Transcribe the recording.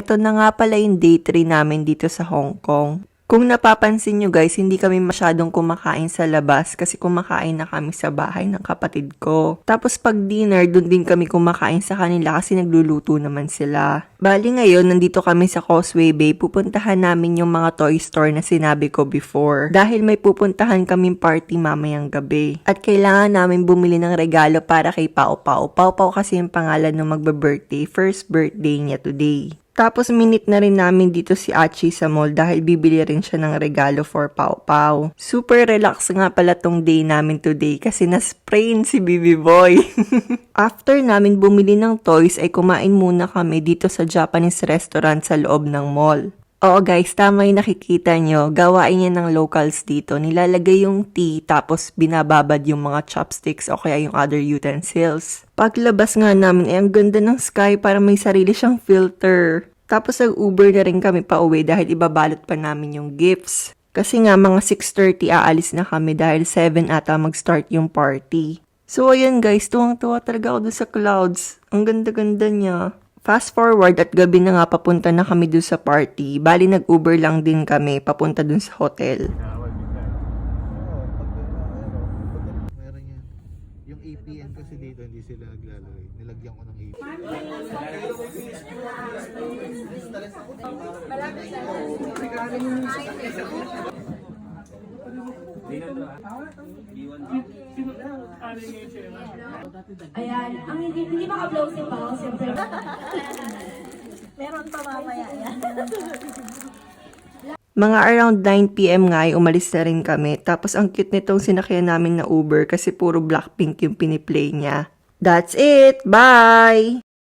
Ito na nga pala yung day 3 namin dito sa Hong Kong. Kung napapansin nyo guys, hindi kami masyadong kumakain sa labas kasi kumakain na kami sa bahay ng kapatid ko. Tapos pag dinner, dun din kami kumakain sa kanila kasi nagluluto naman sila. Bali ngayon, nandito kami sa Causeway Bay, pupuntahan namin yung mga toy store na sinabi ko before. Dahil may pupuntahan kaming party mamayang gabi. At kailangan namin bumili ng regalo para kay Pao Pao. Pao Pao kasi yung pangalan ng magbe-birthday, first birthday niya today. Tapos minute na rin namin dito si Achi sa mall dahil bibili rin siya ng regalo for Pau Pau. Super relax nga pala tong day namin today kasi na-sprain si Bibi Boy. After namin bumili ng toys ay kumain muna kami dito sa Japanese restaurant sa loob ng mall. Oo guys, tama yung nakikita nyo. Gawain niya ng locals dito. Nilalagay yung tea tapos binababad yung mga chopsticks o kaya yung other utensils. Paglabas nga namin ay ang ganda ng sky para may sarili siyang filter. Tapos nag-Uber na rin kami pa uwi dahil ibabalot pa namin yung gifts. Kasi nga mga 6.30 aalis na kami dahil 7 ata mag-start yung party. So ayan guys, tuwang-tuwa talaga ako dun sa clouds. Ang ganda-ganda niya. Fast forward at gabi na nga papunta na kami dun sa party. Bali nag-Uber lang din kami papunta dun sa hotel. Meron yan. Yung APN kasi dito, hindi sila naglalagay. Nilagyan ko ng APN. Ayan, ang hindi, hindi maka-blow si Pao, siyempre. Meron pa mamaya yan. Mga around 9pm nga ay umalis na rin kami. Tapos ang cute nitong sinakyan namin na Uber kasi puro Blackpink yung piniplay niya. That's it! Bye!